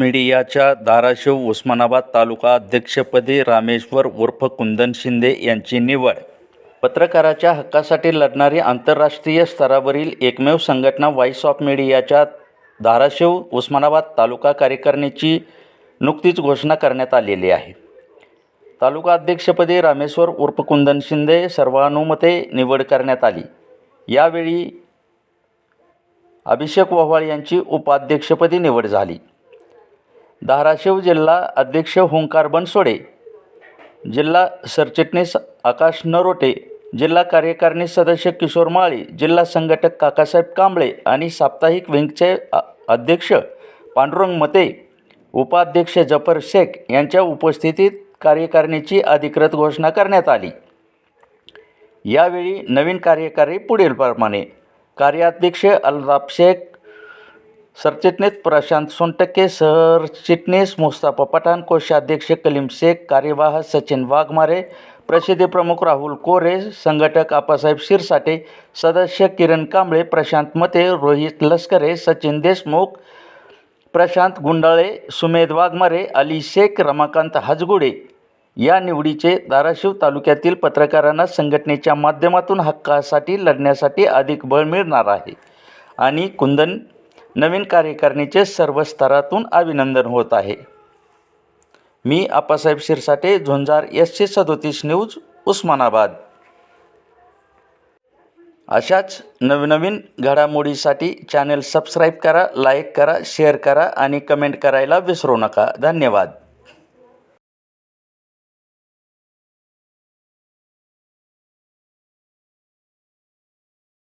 मीडियाच्या धाराशिव उस्मानाबाद तालुका अध्यक्षपदी रामेश्वर उर्फ कुंदन शिंदे यांची निवड. पत्रकाराच्या हक्कासाठी लढणारी आंतरराष्ट्रीय स्तरावरील एकमेव संघटना व्हॉइस ऑफ मीडियाच्या धाराशिव उस्मानाबाद तालुका कार्यकारिणीची नुकतीच घोषणा करण्यात आलेली आहे. तालुका अध्यक्षपदी रामेश्वर उर्फ कुंदन शिंदे सर्वानुमते निवड करण्यात आली. यावेळी अभिषेक वव्हाळ यांची उपाध्यक्षपदी निवड झाली. धाराशिव जिल्हा अध्यक्ष हुंकार बनसोडे जिल्हा सरचिटणीस आकाश नरोटे जिल्हा कार्यकारिणी सदस्य किशोर माळी जिल्हा संघटक काकासाहेब कांबळे आणि साप्ताहिक विंगचे अध्यक्ष पांडुरंग मते उपाध्यक्ष जफर शेख यांच्या उपस्थितीत कार्यकारिणीची अधिकृत घोषणा करण्यात आली. यावेळी नवीन कार्यकारी पुढीलप्रमाणे कार्याध्यक्ष अल्ताफ शेख सरचिटणीस प्रशांत सोनटक्के सरचिटणीस मुस्ताफा पठाण कोषाध्यक्ष कलीम शेख कार्यवाह सचिन वाघमारे प्रसिद्धी प्रमुख राहुल कोरे संघटक आप्पासाहेब शिरसाटे सदस्य किरण कांबळे प्रशांत मते रोहित लस्करे सचिन देशमुख प्रशांत गुंडाळे सुमेध वाघमारे अली शेख रमाकांत हजगुडे या निवडीचे धाराशिव तालुक्यातील पत्रकारांना संघटनेच्या माध्यमातून हक्कासाठी लढण्यासाठी अधिक बळ मिळणार आहे. आणि कुंदन नवीन कार्यकारिणीचे सर्व स्तरातून अभिनंदन होत आहे. मी आप्पासाहेब शिरसाटे झुंजार एस सी सदोतीस न्यूज उस्मानाबाद. अशाच नवनवीन घडामोडीसाठी चॅनल सबस्क्राईब करा लाईक करा शेअर करा आणि कमेंट करायला विसरू नका. धन्यवाद.